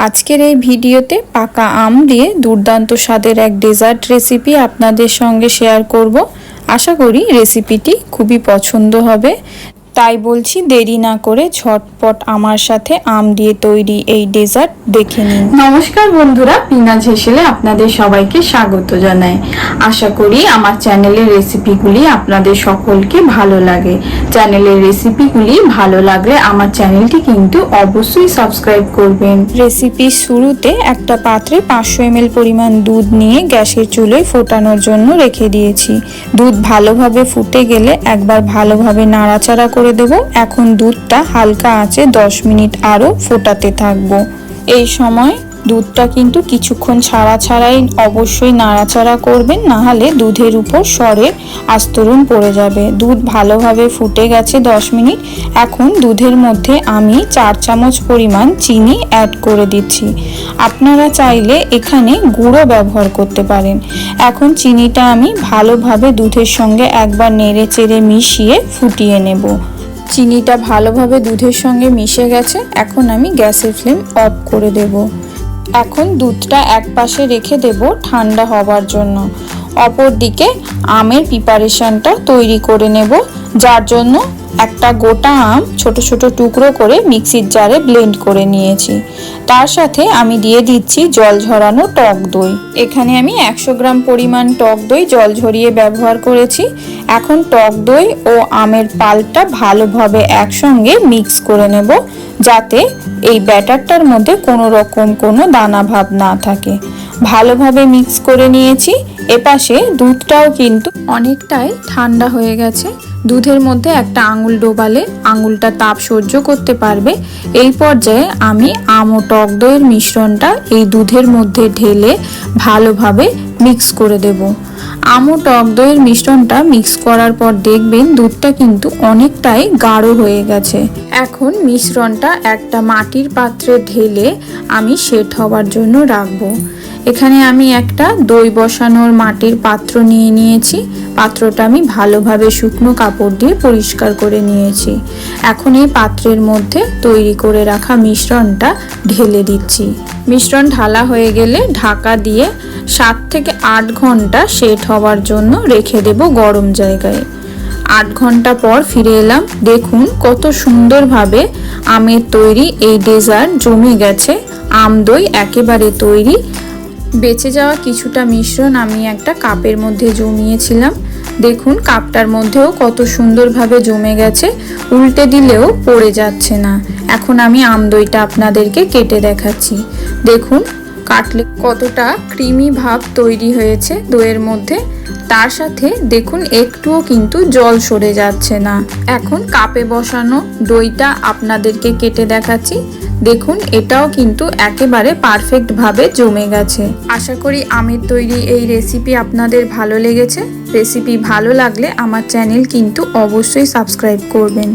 আজকের এই ভিডিওতে পাকা আম দিয়ে দুর্দান্ত স্বাদের এক ডেজার্ট রেসিপি আপনাদের সঙ্গে শেয়ার করব। আশা করি রেসিপিটি খুবই পছন্দ হবে। তাই বলছি দেরি না করে ঝটপট আমার সাথে আম দিয়ে তৈরি এই ডেজার্ট দেখে নিন। নমস্কার বন্ধুরা পিনা ঝেসেলে আপনাদের সবাইকে স্বাগত জানাই। আশা করি আমার চ্যানেলের রেসিপিগুলি আপনাদের সকলকে ভালো লাগে। চ্যানেলের রেসিপিগুলি ভালো লাগলে আমার চ্যানেলটি কিন্তু অবশ্যই সাবস্ক্রাইব করবেন। রেসিপির শুরুতে একটা পাত্রে পাঁচশো এমএল পরিমাণ দুধ নিয়ে গ্যাসের চুলোয় ফোটানোর জন্য রেখে দিয়েছি। দুধ ভালোভাবে ফুটে গেলে একবার ভালোভাবে নাড়াচাড়া করে দেব। এখন দুধটা হালকা আঁচে দশ মিনিট আরও ফোটাতে থাকব। এই সময় দুধটা কিন্তু কিছুক্ষণ ছাড়া ছাড়াই অবশ্যই নাড়াচাড়া করবেন না হলে দুধের উপর সরের আস্তরণ পড়ে যাবে। দুধ ভালোভাবে ফুটে গেছে দশ মিনিট। এখন দুধের মধ্যে আমি চার চামচ পরিমাণ চিনি অ্যাড করে দিচ্ছি। আপনারা চাইলে এখানে গুঁড়ো ব্যবহার করতে পারেন। এখন চিনিটা আমি ভালোভাবে দুধের সঙ্গে একবার নেড়ে চেড়ে মিশিয়ে ফুটিয়ে নেব। চিনিটা ভালোভাবে দুধের সঙ্গে মিশে গেছে, এখন আমি গ্যাসের ফ্লেম অফ করে দেব। এখন দুধটা এক পাশে রেখে দেব ঠান্ডা হবার জন্য। অপর দিকে আমের প্রিপারেশনটা তৈরি করে নেব, যার জন্য একটা গোটা আম ছোট ছোট টুকরো করে মিক্সির জারে ব্লেন্ড করে নিয়েছি। তার সাথে আমি দিয়ে দিচ্ছি জল ঝরানো টক দই। এখানে আমি একশো গ্রাম পরিমাণ টক দই জল ঝরিয়ে ব্যবহার করেছি। এখন টক দই ও আমের পালটা ভালোভাবে একসঙ্গে মিক্স করে নেব, যাতে এই ব্যাটারটার মধ্যে কোনো রকম কোনো দানা ভাব না থাকে। ভালোভাবে মিক্স করে নিয়েছি। এপাশে দুধটাও কিন্তু অনেকটাই ঠান্ডা হয়ে গেছে। দুধের মধ্যে একটা আঙুল ডোবালে আঙুলটা তাপ সহ্য করতে পারবে। এই পর্যায়ে আমি আম ও টক দইয়ের মিশ্রণটা এই দুধের মধ্যে ঢেলে ভালোভাবে মিক্স করে দেব। আম ও টক দইয়ের মিশ্রণটা মিক্স করার পর দেখবেন দুধটা কিন্তু অনেকটাই গাঢ় হয়ে গেছে। এখন মিশ্রণটা একটা মাটির পাত্রে ঢেলে আমি সেট হওয়ার জন্য রাখব। এখানে আমি একটা দই বসানোর মাটির পাত্র নিয়ে নিয়েছি। পাত্রটা আমি ভালোভাবে শুকনো কাপড় দিয়ে পরিষ্কার করে নিয়েছি। এখন এই পাত্রের মধ্যে তৈরি করে রাখা মিশ্রণটা ঢেলে দিচ্ছি। মিশ্রণ ঢালা হয়ে গেলে ঢাকা দিয়ে সাত থেকে আট ঘণ্টা সেট হওয়ার জন্য রেখে দেব গরম জায়গায়। আট ঘণ্টা পর ফিরে এলাম। দেখুন কত সুন্দরভাবে আমের তৈরি এই ডেজার্ট জমে গেছে। আম দই একেবারে তৈরি। বেঁচে যাওয়া কিছুটা মিশ্রণ আমি একটা কাপের মধ্যে জমিয়েছিলাম। দেখুন, কাপটার মধ্যেও কত সুন্দরভাবে জমে গেছে, উল্টে দিলেও পড়ে যাচ্ছে না। এখন আমি আম দইটা আপনাদেরকে কেটে দেখাচ্ছি। দেখুন, কাটলে কতটা ক্রিমি ভাব তৈরি হয়েছে দইয়ের মধ্যে। তার সাথে দেখুন, একটুও কিন্তু জল সরে যাচ্ছে না। এখন কাপে বসানো দইটা আপনাদেরকে কেটে দেখাচ্ছি। দেখুন, এটাও কিন্তু একেবারে পারফেক্টভাবে জমে গেছে। আশা করি আমের তৈরি এই রেসিপি আপনাদের ভালো লেগেছে। রেসিপি ভালো লাগলে আমার চ্যানেল কিন্তু অবশ্যই সাবস্ক্রাইব করবেন।